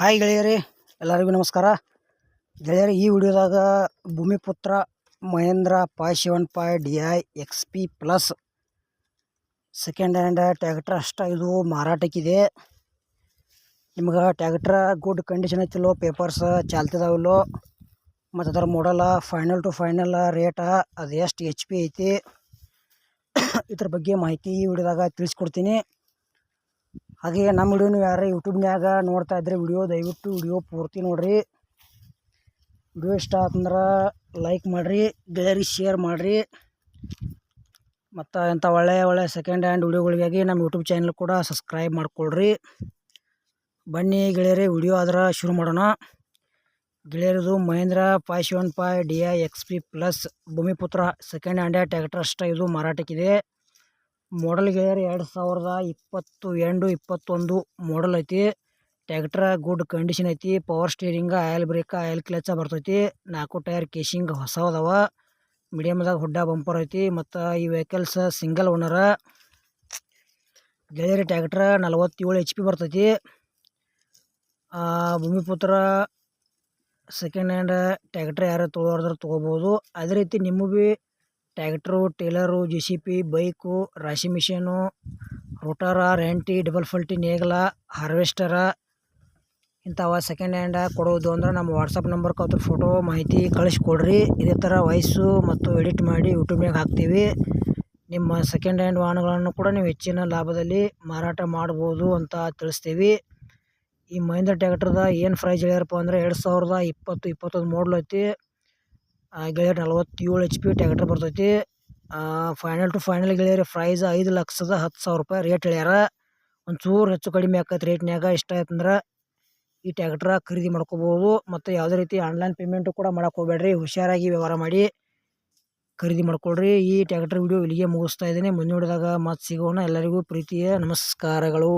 Hi ಗೆಳೆಯರಿ, ಎಲ್ಲರಿಗೂ ನಮಸ್ಕಾರ. ಗೆಳೆಯರಿ, ಈ ವಿಡಿಯೋದಾಗ Bhoomiputra Mahindra five seven five D I X P plus second hand tractor ಅಷ್ಟ ಇದು ಮಾರಾಟಕ್ಕಿದೆ. ನಿಮ್ಗೆ ಟ್ಯಾಕ್ಟ್ರ ಗುಡ್ ಕಂಡೀಷನ್ ಐತಿಲ್ಲೋ ಪೇಪರ್ಸ್ ಚಾಲ್ತಿದಾವಿಲ್ಲೋ, ಮತ್ತು ಅದರ ಮಾಡಲ ಫೈನಲ್ ಟು ಫೈನಲ್ ರೇಟ ಅದು ಎಷ್ಟು ಎಚ್ ಪಿ ಐತಿ. ಇದ್ರ ಬಗ್ಗೆ ಮಾಹಿತಿ ಈ ವಿಡಿಯೋದಾಗ ತಿಳಿಸ್ಕೊಡ್ತೀನಿ. ಹಾಗೆ ನಮ್ಮ ವಿಡಿಯೋನು ಯಾರು ಯೂಟ್ಯೂಬ್ನ್ಯಾಗ ನೋಡ್ತಾ ಇದ್ರೆ ವಿಡಿಯೋ ದಯವಿಟ್ಟು ವಿಡಿಯೋ ಪೂರ್ತಿ ನೋಡಿರಿ. ವಿಡಿಯೋ ಇಷ್ಟ ಆತಂದ್ರೆ ಲೈಕ್ ಮಾಡಿರಿ ಗೆಳೆಯರಿಗೆ ಶೇರ್ ಮಾಡಿರಿ. ಮತ್ತು ಎಂಥ ಒಳ್ಳೆಯ ಒಳ್ಳೆಯ ಸೆಕೆಂಡ್ ಹ್ಯಾಂಡ್ ವಿಡಿಯೋಗಳಿಗಾಗಿ ನಮ್ಮ ಯೂಟ್ಯೂಬ್ ಚಾನಲ್ ಕೂಡ ಸಬ್ಸ್ಕ್ರೈಬ್ ಮಾಡ್ಕೊಳ್ರಿ. ಬನ್ನಿ ಗೆಳೆಯರೇ, ವಿಡಿಯೋ ಆದ್ರೆ ಶುರು ಮಾಡೋಣ. ಗೆಳೆಯರದು Mahindra five seven five D I X P plus Bhoomiputra second hand tractor ಅಷ್ಟೇ ಇದು ಮಾರಾಟಕ್ಕಿದೆ. ಮಾಡಲ್ ಗೆಳೆಯರ್ ಎರಡು ಸಾವಿರದ ಇಪ್ಪತ್ತು ಎಂಟು ಇಪ್ಪತ್ತೊಂದು ಮಾಡಲ್ ಐತಿ. ಟ್ಯಾಕ್ಟ್ರ ಗುಡ್ ಕಂಡೀಷನ್ ಐತಿ. Power steering, oil brake, oil clutch ಬರ್ತೈತಿ. ನಾಲ್ಕು ಟೈರ್ ಕೇಶಿಂಗ್ ಹೊಸದವ ಅದಾವ ಮೀಡಿಯಮ್ದಾಗ ಹುಡ್ಡ ಬಂಪರ್ ಐತಿ ಮತ್ತು ಈ ವೆಹಿಕಲ್ಸ್ ಸಿಂಗಲ್ ಓನರ. ಗೆಳೆಯರಿ ಟ್ಯಾಕ್ಟ್ರ ನಲವತ್ತೇಳು ಎಚ್ ಪಿ ಬರ್ತೈತಿ. ಭೂಮಿಪುತ್ರ ಸೆಕೆಂಡ್ ಹ್ಯಾಂಡ್ ಟ್ಯಾಕ್ಟ್ರ್ ಯಾರು ತೊಗೊಳೋದ್ರ ತೊಗೋಬೋದು. ಅದೇ ರೀತಿ ನಿಮಗೂ ಭೀ tractor trailer J C B bike ರಾಶಿ ಮಿಷಿನು ರೋಟರ ರೆಂಟಿ ಡಬಲ್ ಫಲ್ಟಿ ನೇಗಲ ಹಾರ್ವೆಸ್ಟರ ಇಂಥವ ಸೆಕೆಂಡ್ ಹ್ಯಾಂಡ ಕೊಡೋದು ಅಂದ್ರೆ ನಮ್ಮ ವಾಟ್ಸಪ್ ನಂಬರ್ಗೆ ಅದ್ರ ಫೋಟೋ ಮಾಹಿತಿ ಕಳಿಸ್ಕೊಡ್ರಿ. ಇದೇ ಥರ ವಾಯ್ಸು ಮತ್ತು ಎಡಿಟ್ ಮಾಡಿ ಯೂಟ್ಯೂಬ್ನಾಗ ಹಾಕ್ತೀವಿ. ನಿಮ್ಮ ಸೆಕೆಂಡ್ ಹ್ಯಾಂಡ್ ವಾಹನಗಳನ್ನು ಕೂಡ ನೀವು ಹೆಚ್ಚಿನ ಲಾಭದಲ್ಲಿ ಮಾರಾಟ ಮಾಡ್ಬೋದು ಅಂತ ತಿಳಿಸ್ತೀವಿ. ಈ ಮಹೇಂದ್ರ ಟ್ಯಾಕ್ಟ್ರದ ಏನು ಪ್ರೈಸ್ ಹೇಳ್ಯಾರಪ್ಪ ಅಂದರೆ ಎರಡು ಸಾವಿರದ ಇಪ್ಪತ್ತು, ಇಪ್ಪತ್ತೊಂದು ಮಾಡಲ್ ಐತಿ. ಗೆಳೆಯರ್ ನಲ್ವತ್ತೇಳು ಎಚ್ ಪಿ ಟ್ಯಾಕ್ಟರ್ ಬರ್ತೈತಿ. ಫೈನಲ್ ಟು ಫೈನಲ್ ಗೆಳೆಯರ್ ಪ್ರೈಸ್ ಐದು ಲಕ್ಷದ ಹತ್ತು ಸಾವಿರ ರೂಪಾಯಿ ರೇಟ್ ಹೇಳ್ಯಾರ. ಒಂಚೂರು ಹೆಚ್ಚು ಕಡಿಮೆ ಆಕೈತೆ ರೇಟ್ನ್ಯಾಗ ಇಷ್ಟ ಆಯ್ತಂದ್ರೆ ಈ ಟ್ಯಾಕ್ಟ್ರ ಖರೀದಿ ಮಾಡ್ಕೋಬೋದು. ಮತ್ತು ಯಾವುದೇ ರೀತಿ ಆನ್ಲೈನ್ ಪೇಮೆಂಟು ಕೂಡ ಮಾಡಕ್ಕೆ ಹೋಗ್ಬೇಡ್ರಿ. ಹುಷಾರಾಗಿ ವ್ಯವಹಾರ ಮಾಡಿ ಖರೀದಿ ಮಾಡ್ಕೊಳ್ರಿ. ಈ ಟ್ಯಾಕ್ಟ್ರ್ ವಿಡಿಯೋ ಇಲ್ಲಿಗೆ ಮುಗಿಸ್ತಾ ಇದ್ದೀನಿ. ಮುಂದಿನ ನೋಡಿದಾಗ ಮತ್ತೆ ಸಿಗೋಣ. ಎಲ್ಲರಿಗೂ ಪ್ರೀತಿಯ ನಮಸ್ಕಾರಗಳು.